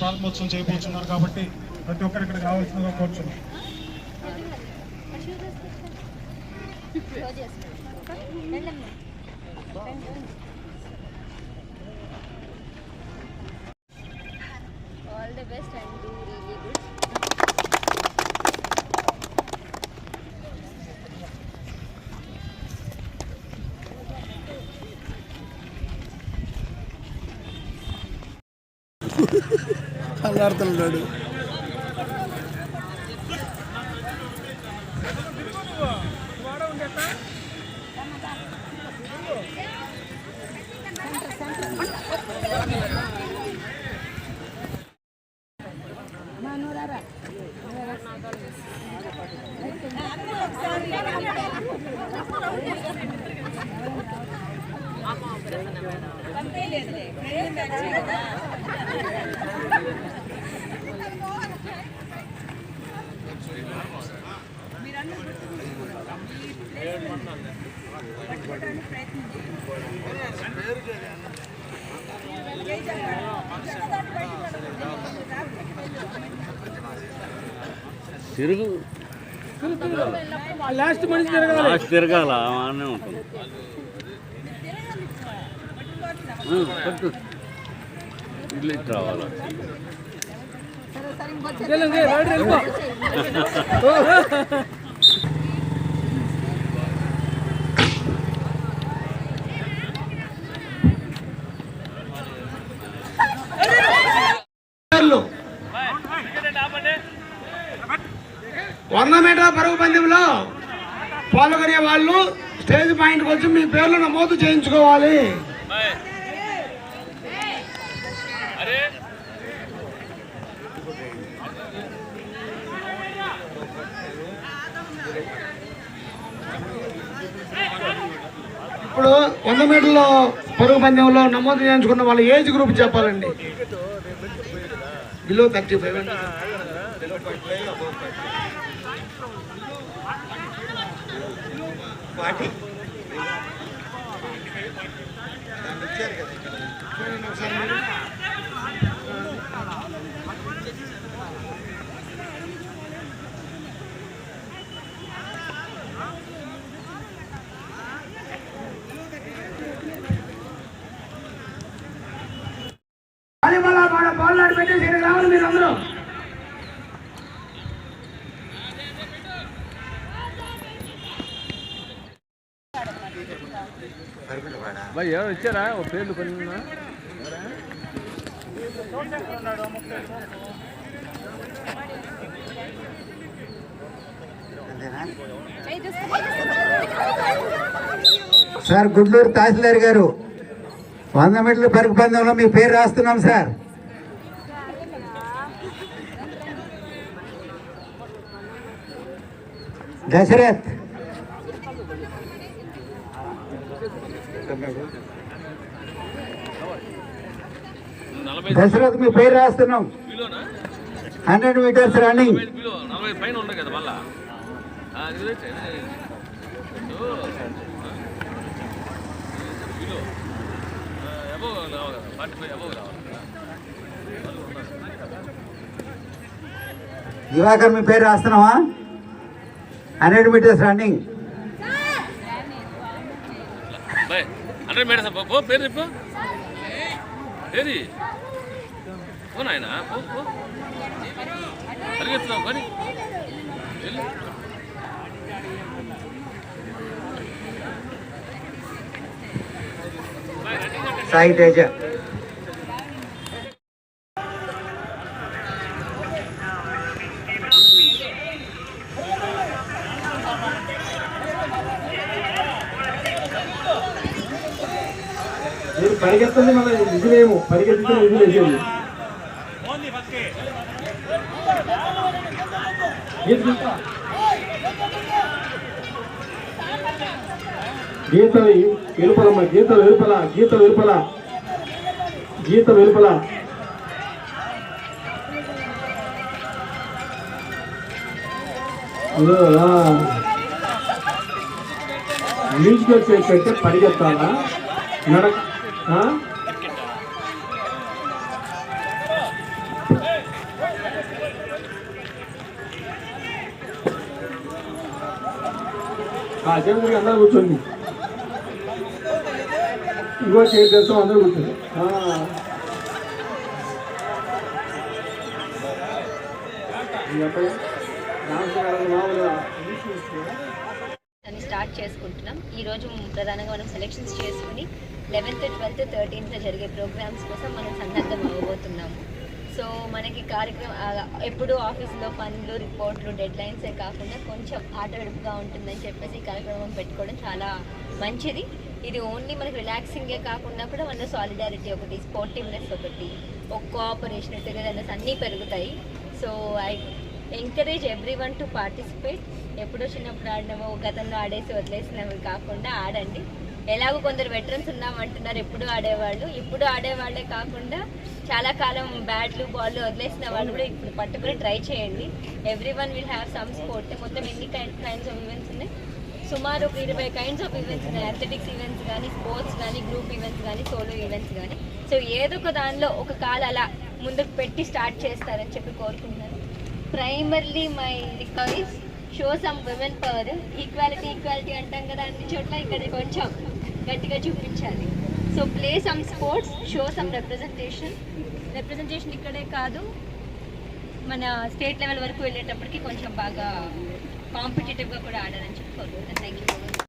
ప్రారంభోత్సవం చేయబోతున్నారు కాబట్టి ప్రతి ఒక్కరు ఇక్కడ కావాల్సిందిగా కోరుచున్నాం. ఆల్ ది బెస్ట్ and అల్లాడుతున్నాడు తిరుగు. లాస్ట్ మనిషి తిరగాలి. లాస్ట్ తిరగాల ఉంటుంది. ఇల్లు రావాలా వంద మీటర్ పరుగు పందెంలో పాల్గొనే వాళ్ళు స్టేజ్ పాయింట్కి వచ్చి మీ పేర్లు నమోదు చేయించుకోవాలి ఇప్పుడు వంద మీటర్ల పరుగు పందెంలో నమోదు చేయించుకున్న వాళ్ళ ఏజ్ గ్రూప్ చెప్పాలండి. బిలో థర్టీ ఫైవ్ అండి. ఫార్టీ వాలీబాల్ ఆడ బాల్ ఆడి పెట్టేసి ఇక్కడ రావాలి మీరు అందరూ బాయ్ ఎవరు ఇచ్చారా? ఓ పేర్లు కొన్ని సార్ గుడ్లూరు తహసీల్దార్ గారు వంద మీటర్ల పరుగు పందెంలో మీ పేరు రాస్తున్నాం సార్. దశరథ్ దశరథ్ మీ పేరు రాస్తున్నాం. Hundred meters running. దివాకర్ మీ పేరు రాస్తున్నావా? Hundred meters running. అంటే మేడం పో పేరు చెప్పు ఏది పో నాయన పో పో. పరిగెత్తున్నావు కానీ వెళ్ళు. సాయి తేజ. మీరు పరిగెత్తండి మన విధులేము పరిగెత్తితే విధులు వేసేది గీత వెలుపలమ్మ గీత వెలుపల గీత వెలుపల. గీత వెలుపల. చైర్ పెడితే పరిగెత్తాలా? నడక అందరూ కూర్చోండి. ఇంకో చేతి చేస్తాం అందరూ కూర్చోండి. స్టార్ట్ చేసుకుంటున్నాం. ఈ రోజు ప్రధానంగా మనం సెలెక్షన్స్ చేసుకుని లెవెన్త్ ట్వెల్త్ థర్టీన్త్ జరిగే ప్రోగ్రామ్స్ కోసం మనం సన్నద్ధం అవ్వబోతున్నాము సో మనకి కార్యక్రమం ఎప్పుడు ఎప్పుడూ ఆఫీస్లో పనులు రిపోర్ట్లు డెడ్ లైన్సే కాకుండా కొంచెం ఆటగడుపుగా ఉంటుందని చెప్పేసి ఈ కార్యక్రమం పెట్టుకోవడం చాలా మంచిది. ఇది ఓన్లీ మనకి రిలాక్సింగే కాకుండా కూడా మన సాలిడారిటీ ఒకటి స్పోర్టివ్నెస్ ఒకటి ఒక కోఆపరేషన్ టుగెదర్నెస్ అన్నీ పెరుగుతాయి. So I encourage everyone to participate. ఎప్పుడో చిన్నప్పుడు ఆడినామో గతంలో ఆడేసి వదిలేసినవి కాకుండా ఆడండి. ఎలాగో కొందరు వెటరన్స్ ఉన్నామంటున్నారు ఎప్పుడు ఆడేవాళ్ళు. ఇప్పుడు ఆడేవాళ్ళే కాకుండా చాలా కాలం బ్యాట్లు బాల్ వదిలేసిన వాళ్ళు కూడా ఇప్పుడు పట్టుకుని ట్రై చేయండి. Everyone will have some sport మొత్తం ఎన్ని కైండ్స్ ఆఫ్ ఈవెంట్స్ ఉన్నాయి? సుమారు ఒక ఇరవై కైండ్స్ ఆఫ్ ఈవెంట్స్ ఉన్నాయి. అథ్లెటిక్స్ ఈవెంట్స్ కానీ స్పోర్ట్స్ కానీ గ్రూప్ ఈవెంట్స్ కానీ సోలో ఈవెంట్స్ కానీ సో ఏదో ఒక దానిలో ఒక కాలు అలా ముందుకు పెట్టి స్టార్ట్ చేస్తారని చెప్పి కోరుకుంటున్నాను. Primarily my request show some women power equality equality అంటాం కదా అన్ని చోట్ల ఇక్కడ కొంచెం గట్టిగా చూపించాలి. So play some sports show some representation representation ఇక్కడే కాదు. మన స్టేట్ లెవెల్ వరకు వెళ్ళేటప్పటికి కొంచెం బాగా కాంపిటేటివ్గా కూడా ఆడాలని చెప్పి థ్యాంక్ యూ